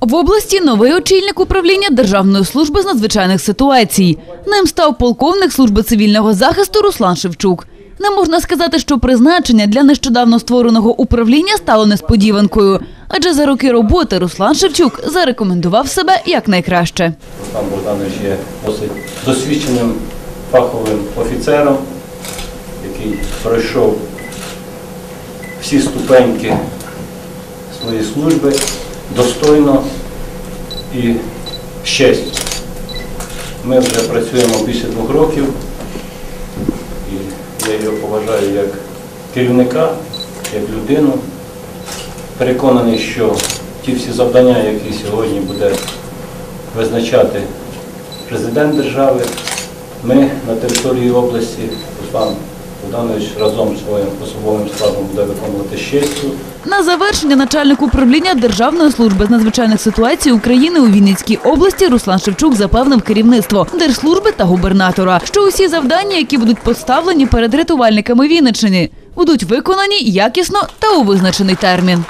В області новий очільник управління Державної служби з надзвичайних ситуацій. Ним став полковник служби цивільного захисту Руслан Шевчук. Не можна сказати, що призначення для нещодавно створеного управління стало несподіванкою, адже за роки роботи Руслан Шевчук зарекомендував себе як найкраще. Руслан Богданович є досить досвідченим фаховим офіцером, який пройшов всі ступеньки своєї служби достойно і з. Ми вже працюємо більше двох років, і я його поважаю як керівника, як людину. Переконаний, що ті всі завдання, які сьогодні буде визначати президент держави. Ми на території області, Руслан Богданович разом з своїм особовим складом буде виконувати честю. На завершення начальник управління Державної служби з надзвичайних ситуацій України у Вінницькій області Руслан Шевчук запевнив керівництво держслужби та губернатора, що усі завдання, які будуть поставлені перед рятувальниками Вінниччини, будуть виконані якісно та у визначений термін.